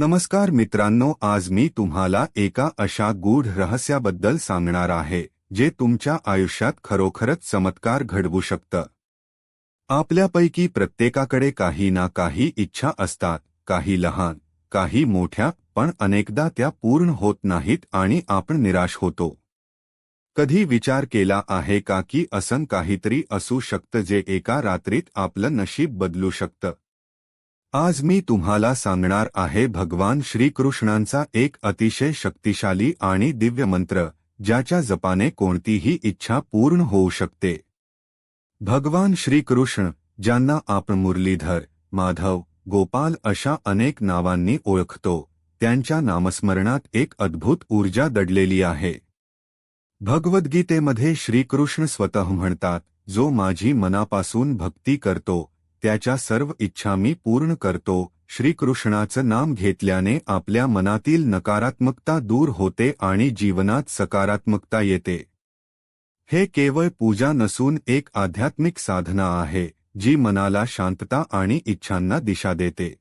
नमस्कार मित्रांनो आज मी तुम्हाला एका अशा गूढ रहस्याबद्दल सांगणार आहे जे तुमच्या आयुष्यात खरोखरच चमत्कार घडवू शकतं. आपल्यापैकी प्रत्येकाकडे काही ना काही इच्छा असतात काही लहान काही मोठ्या पण अनेकदा त्या पूर्ण होत नाहीत आणि आपण निराश होतो. कधी विचार केला आहे का की असं काहीतरी असू शकतं जे एका रात्रीत आपलं नशीब बदलू शकतं? आज मी तुम्हाला सांगणार आहे भगवान श्रीकृष्णांचा एक अतिशय शक्तिशाली आणि दिव्य मंत्र ज्याच्या जपाने कोणतीही इच्छा पूर्ण होऊ शकते. भगवान श्रीकृष्ण ज्यांना आपण मुरलीधर माधव गोपाल अशा अनेक नावांनी ओळखतो त्यांच्या नामस्मरणात एक अद्भुत ऊर्जा दडलेली आहे. भगवद्गीतेमध्ये श्रीकृष्ण स्वतः म्हणतात जो माझी मनापासून भक्ती करतो त्याच्या सर्व इच्छा मी पूर्ण करतो. श्रीकृष्णाचं नाम घेतल्याने आपल्या मनातील नकारात्मकता दूर होते आणि जीवनात सकारात्मकता येते. हे केवळ पूजा नसून एक आध्यात्मिक साधना आहे जी मनाला शांतता आणि इच्छांना दिशा देते.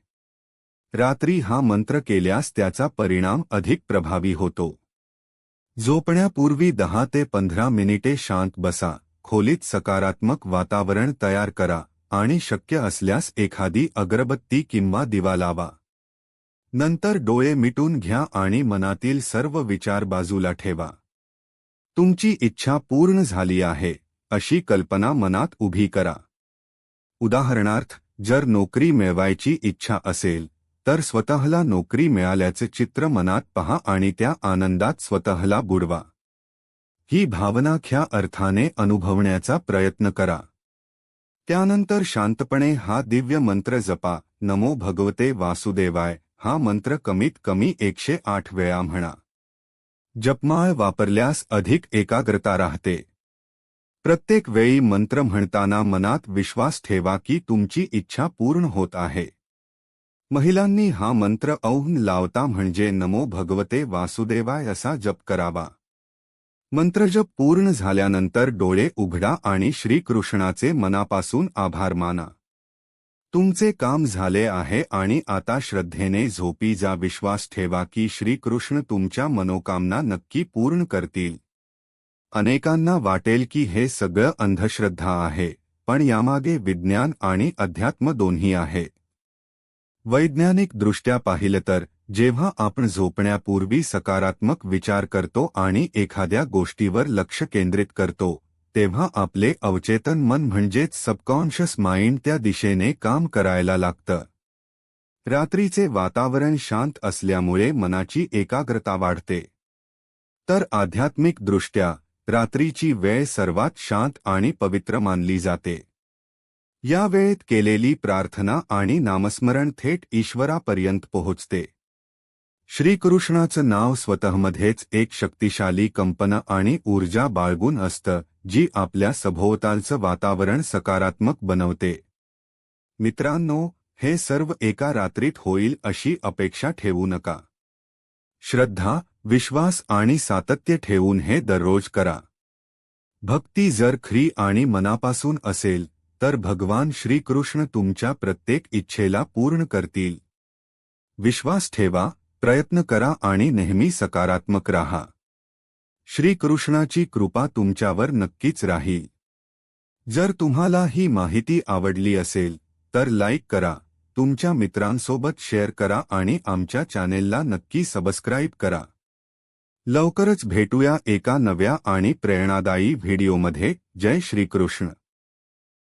रात्री हा मंत्र केल्यास त्याचा परिणाम अधिक प्रभावी होतो. झोपण्यापूर्वी दहा ते पंधरा मिनिटे शांत बसा. खोलीत सकारात्मक वातावरण तयार करा. आणि शक्य असल्यास एखादी अगरबत्ती किंवा दिवा लावा. नंतर डोळे मिटून घ्या आणि मनातील सर्व विचार बाजूला ठेवा. तुमची इच्छा पूर्ण झाली आहे अशी कल्पना मनात उभी करा. उदाहरणार्थ जर नोकरी मिळवायची इच्छा असेल तर स्वतःला नोकरी मिळाल्याचे चित्र मनात पहा आणि त्या आनंदात स्वतःला बुडवा. ही भावना ख्या अर्थाने अनुभवण्याचा प्रयत्न करा. त्यानंतर शांतपणे हा दिव्य मंत्र जपा. नमो भगवते वासुदेवाय. हा मंत्र कमीत कमी एकशे आठ वेळा म्हणा. जपमाळ वापरल्यास अधिक एकाग्रता राहते. प्रत्येक वेळी मंत्र म्हणताना मनात विश्वास ठेवा की तुमची इच्छा पूर्ण होत आहे. महिलांनी हा मंत्र औहन लावता म्हणजे नमो भगवते वासुदेवाय असा जप करावा. मंत्रजप पूर्ण झाल्यानंतर डोळे उघडा आणि श्रीकृष्णाचे मनापासून आभार माना. तुमचे काम झाले आहे आणि आता श्रद्धेने झोपी जा विश्वास ठेवा की श्रीकृष्ण तुमच्या मनोकामना नक्की पूर्ण करतील. अनेकांना वाटेल की हे सगळं अंधश्रद्धा आहे पण यामागे विज्ञान आणि अध्यात्म दोन्ही आहे. वैज्ञानिकदृष्ट्या पाहिलं तर जेव्हा आपण झोपण्यापूर्वी सकारात्मक विचार करतो आणि एखाद्या गोष्टीवर लक्ष केंद्रित करतो तेव्हा आपले अवचेतन मन म्हणजेच सबकॉन्शियस माइंड त्या दिशेने काम करायला लागतं. रात्रीचे वातावरण शांत असल्यामुळे मनाची एकाग्रता वाढते. तर आध्यात्मिकदृष्ट्या रात्रीची वेळ सर्वात शांत आणि पवित्र मानली जाते. या वेळेत केलेली प्रार्थना आणि नामस्मरण थेट ईश्वरापर्यंत पोहोचते. श्रीकृष्णाचं नाव स्वतःमध्येच एक शक्तिशाली कंपना आणि ऊर्जा बाळगून असतं जी आपल्या सभोवतालचं वातावरण सकारात्मक बनवते. मित्रांनो हे सर्व एका रात्रीत होईल अशी अपेक्षा ठेवू नका. श्रद्धा विश्वास आणि सातत्य ठेवून हे दररोज करा. भक्ती जर खरी आणि मनापासून असेल तर भगवान श्रीकृष्ण तुमच्या प्रत्येक इच्छेला पूर्ण करतील. विश्वास ठेवा प्रयत्न करा आणि नेहमी सकारात्मक राहा. श्रीकृष्णाची कृपा तुमच्यावर नक्कीच राही जर तुम्हाला ही माहिती आवडली असेल तर लाईक करा तुमच्या मित्रांसोबत शेअर करा आणि आमच्या चॅनेलला नक्की सबस्क्राईब करा. लवकरच भेटूया एका नव्या आणि प्रेरणादायी व्हिडिओमध्ये. जय श्रीकृष्ण.